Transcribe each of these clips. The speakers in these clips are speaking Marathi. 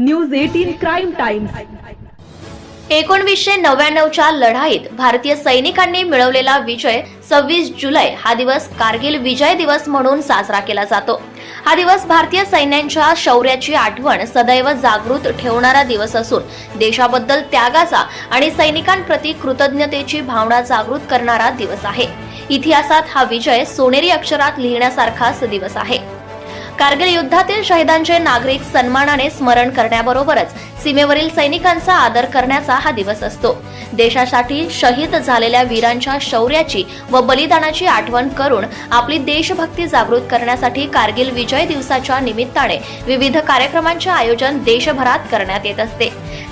News eighteen crime times. एकोणवीसशे नव्याण्णवच्या लढाईत भारतीय सैनिकांनी मिळवलेला विजय सव्वीस जुलै हा दिवस कारगिल विजय दिवस म्हणून साजरा केला जातो. हा दिवस भारतीय सैन्यांच्या शौर्याची आठवण सदैव जागृत ठेवणारा दिवस असून देशाबद्दल त्यागाचा आणि सैनिकांप्रती कृतज्ञतेची भावना जागृत करणारा दिवस आहे. इतिहासात हा विजय सोनेरी अक्षरात लिहिण्यासारखाच दिवस आहे. कारगिल युद्धातील शहीदांचे नागरिक सन्मानाने स्मरण करण्याबरोबरच सीमेवरील सैनिकांचा आदर करण्याचा हा दिवस असतो. देशासाठी शहीद झालेल्या वीरांच्या शौर्याची व बलिदानाची आठवण करून आपली देशभक्ती जागृत करण्यासाठी कारगिल विजय दिवसाच्या निमित्ताने विविध कार्यक्रमांचे आयोजन देशभरात करण्यात येत असते.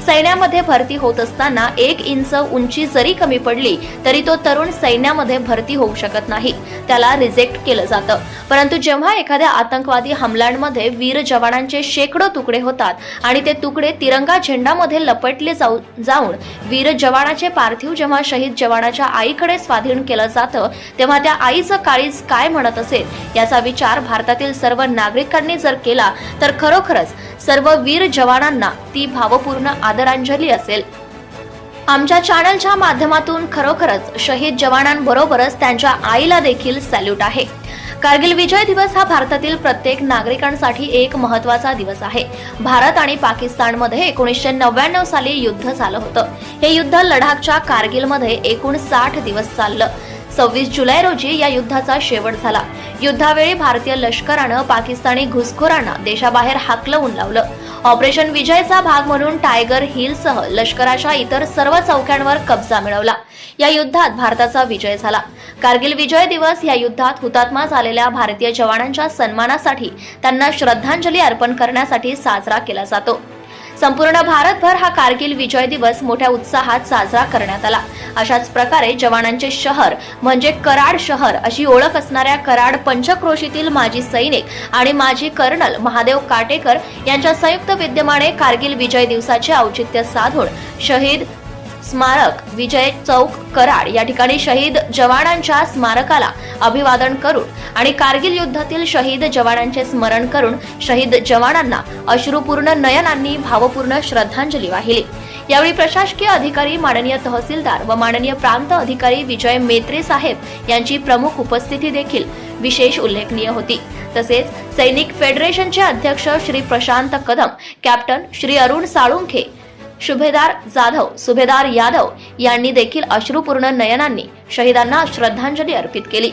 सैन्यामध्ये भरती होत असताना एक इंच उंची जरी कमी पडली तरी तो तरुण सैन्यामध्ये भरती होऊ शकत नाही. त्याला रिजेक्ट केलं जातं. परंतु जेव्हा एखाद्या आतंकवादी हमलांमध्ये वीर जवानांचे शेकडो तुकडे होतात आणि ते तुकडे तिरंगा झेंडामध्ये लपटले जाऊ जाऊन वीर जवानाचे पार्थिव जेव्हा शहीद जवानाच्या आईकडे स्वाधीन केलं जातं तेव्हा त्या आईचं काळीज काय म्हणत असेल याचा विचार भारतातील सर्व नागरिकांनी जर केला तर खरोखरच सर्व वीर जवानांना ती भावपूर्ण आदरांजली असेल. आमच्या चॅनलच्या माध्यमातून खरोखरच शहीद जवानांबरोबरच त्यांच्या आईला देखील सॅल्यूट आहे. कारगिल विजय दिवस हा भारतातील प्रत्येक नागरिकांसाठी एक महत्त्वाचा दिवस आहे. भारत आणि पाकिस्तानमध्ये एकोणीसशे नव्याण्णव साली युद्ध झालं होतं. हे युद्ध लडाखच्या कारगिलमध्ये एकूण साठ दिवस चाललं. सव्वीस जुलै रोजी या युद्धाचा शेवट झाला. युद्धावेळी भारतीय लष्करानं पाकिस्तानी घुसखोरांना देशाबाहेर हाकलवून लावलं. ऑपरेशन विजयचा भाग म्हणून टायगर हिलसह लष्कराच्या इतर सर्व चौक्यांवर कब्जा मिळवला. या युद्धात भारताचा विजय झाला. कारगिल विजय दिवस या युद्धात हुतात्मा झालेल्या भारतीय जवानांच्या सन्मानासाठी त्यांना श्रद्धांजली अर्पण करण्यासाठी साजरा केला जातो. संपूर्ण भारतभर हा कारगिल विजय दिवस मोठ्या उत्साहात साजरा करण्यात आला. अशाच प्रकारे जवानांचे शहर म्हणजे कराड शहर अशी ओळख असणाऱ्या कराड पंचक्रोशीतील माजी सैनिक आणि माजी कर्नल महादेव काटेकर यांच्या संयुक्त विद्यमाने कारगिल विजय दिवसाचे औचित्य साधून शहीद स्मारक विजय चौक कराड या ठिकाणी शहीद जवानांच्या स्मारकाला अभिवादन करून आणि कारगिल युद्धातील शहीद जवानांचे स्मरण करून शहीद जवानांना अश्रुपूर्ण नयनांनी भावपूर्ण श्रद्धांजली वाहिली. यावेळी प्रशासकीय अधिकारी माननीय तहसीलदार व माननीय प्रांत अधिकारी विजय मेत्रे साहेब यांची प्रमुख उपस्थिती देखील विशेष उल्लेखनीय होती. तसेच सैनिक फेडरेशनचे अध्यक्ष श्री प्रशांत कदम कॅप्टन श्री अरुण साळुंखे शुभेदार जाधव सुभेदार यादव यांनी देखील अश्रुपूर्ण नयनांनी शहीदांना श्रद्धांजली अर्पित केली.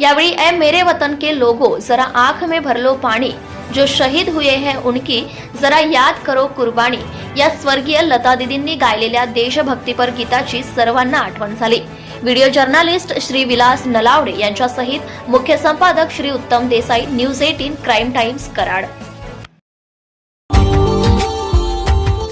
यावेळी ए मेरे वतन के लोगो जरा आंख में भरलो पाणी जो शहीद हुए हैं उनकी जरा याद करो कुर्बानी या स्वर्गीय लता दिदींनी गायलेल्या देशभक्तीपर गीताची सर्वांना आठवण झाली. व्हिडिओ जर्नालिस्ट श्री विलास नलावडे यांच्यासहित मुख्य संपादक Shri Uttam Desai news eighteen crime times Karad.